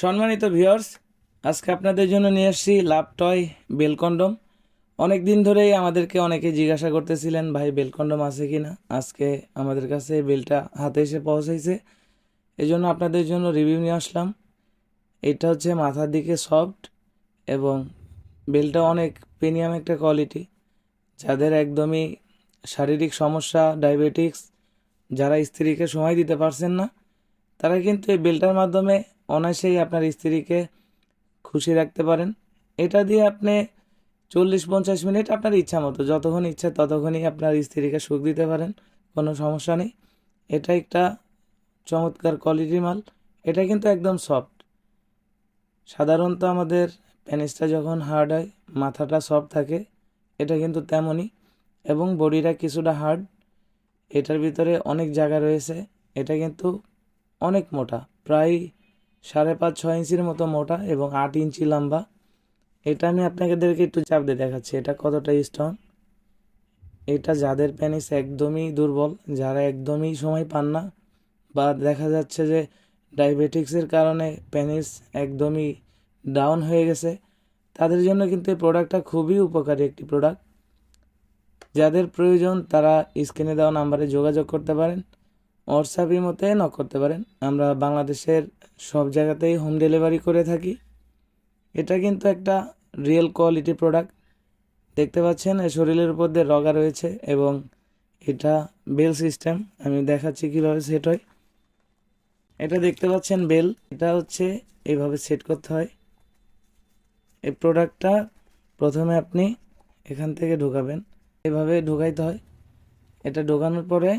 সম্মানিত ভিউয়ার্স, আজকে আপনাদের জন্য নিয়ে এসেছি লাভ টয় বেল কন্ডম। অনেক দিন ধরেই আমাদেরকে অনেকে জিজ্ঞাসা করতেছিলেন, ভাই, বেল কন্ডম আছে কি না আজকে আমাদের কাছে বেলটা হাতে এসে পৌঁছাইছে। এই জন্য আপনাদের জন্য রিভিউ নিয়ে আসলাম। এটা হচ্ছে মাথার দিকে সফট এবং বেলটা অনেক প্রিমিয়াম একটা কোয়ালিটি। যাদের একদমই শারীরিক সমস্যা, ডায়াবেটিক্স, যারা স্ত্রীকে সময় দিতে পারছেন না, তারা কিন্তু এই বেলটার মাধ্যমে অনায়াসেই আপনার স্ত্রীকে খুশি রাখতে পারেন। এটা দিয়ে আপনি চল্লিশ পঞ্চাশ মিনিট আপনার ইচ্ছা মতো যতক্ষণ ইচ্ছা ততক্ষণই আপনার স্ত্রীকে সুখ দিতে পারেন, কোনো সমস্যা নেই। এটা একটা চমৎকার কোয়ালিটির মাল, এটা কিন্তু একদম সফট সাধারণত আমাদের প্যানিসটা যখন হার্ড হয়, মাথাটা সফট থাকে, এটা কিন্তু তেমনই। এবং বডিটা কিছুটা হার্ড এটার ভিতরে অনেক জায়গা রয়েছে, এটা কিন্তু অনেক মোটা, প্রায় সাড়ে পাঁচ, ছয় ইঞ্চির মতো মোটা এবং আট ইঞ্চি লম্বা। এটা আমি আপনাদেরকে একটু চাপ দিয়ে দেখাচ্ছি, এটা কতটা স্ট্রং এটা যাদের প্যানিস একদমই দুর্বল, যারা একদমই সময় পান না, বা দেখা যাচ্ছে যে ডায়াবেটিক্সের কারণে প্যানিস একদমই ডাউন হয়ে গেছে, তাদের জন্য কিন্তু এই প্রোডাক্টটা খুবই উপকারী একটি প্রোডাক্ট যাদের প্রয়োজন তারা স্ক্রিনে দেওয়া নাম্বারে যোগাযোগ করতে পারেন। হোয়াটসঅ্যাপ মতে নক করতে পারেন। আমরা বাংলাদেশের সব জায়গাতেই হোম ডেলিভারি করে থাকি। এটা কিন্তু একটা রিয়েল কোয়ালিটি প্রোডাক্ট দেখতে পাচ্ছেন শরীরের উপর দিয়ে রগা রয়েছে এবং এটা বেল সিস্টেম আমি দেখাচ্ছি কীভাবে সেট হয়। এটা দেখতে পাচ্ছেন বেল এটা হচ্ছে এইভাবে সেট করতে হয়। এই প্রোডাক্টটা প্রথমে আপনি এখান থেকে ঢোকাবেন। এভাবে ঢোকাইতে হয়। এটা ঢোকানোর পরে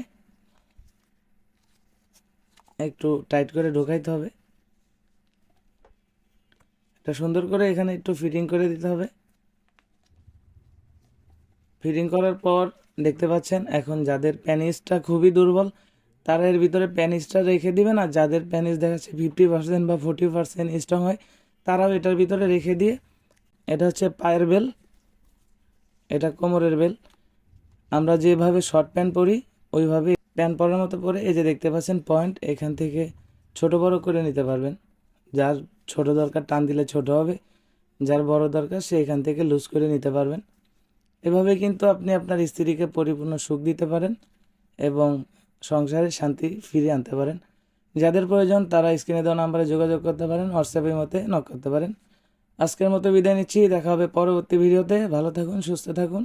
একটু টাইট করে ঢোকাইতে হবে। এটা সুন্দর করে এখানে একটু ফিটিং করে দিতে হবে। ফিটিং করার পর দেখতে পাচ্ছেন, এখন যাদের প্যানিসটা খুবই দুর্বল, তারা এর ভিতরে প্যানিসটা রেখে দিবেন আর যাদের প্যানিস দেখাচ্ছে ফিফটি পার্সেন্ট বা ফোর্টি পার্সেন্ট স্ট্রং হয়, তারাও এটার ভিতরে রেখে দিয়ে, এটা হচ্ছে পায়ের বেল, এটা কোমরের বেল। আমরা যেভাবে শর্ট প্যান্ট পরি ওইভাবে প্যান্ট পরার মতো পরে এই যে দেখতে পাচ্ছেন পয়েন্ট, এখান থেকে ছোট বড় করে নিতে পারবেন। যার ছোট দরকার টান দিলে ছোট হবে, যার বড় দরকার সে এখান থেকে লুজ করে নিতে পারবেন। এভাবে কিন্তু আপনি আপনার স্ত্রীকে পরিপূর্ণ সুখ দিতে পারেন এবং সংসারে শান্তি ফিরিয়ে আনতে পারেন। যাদের প্রয়োজন তারা স্ক্রিনে দেওয়া নাম্বারে যোগাযোগ করতে পারেন হোয়াটসঅ্যাপের মতে নক করতে পারেন। আজকের মতো বিদায় নিচ্ছি, দেখা হবে পরবর্তী ভিডিওতে। ভালো থাকুন, সুস্থ থাকুন।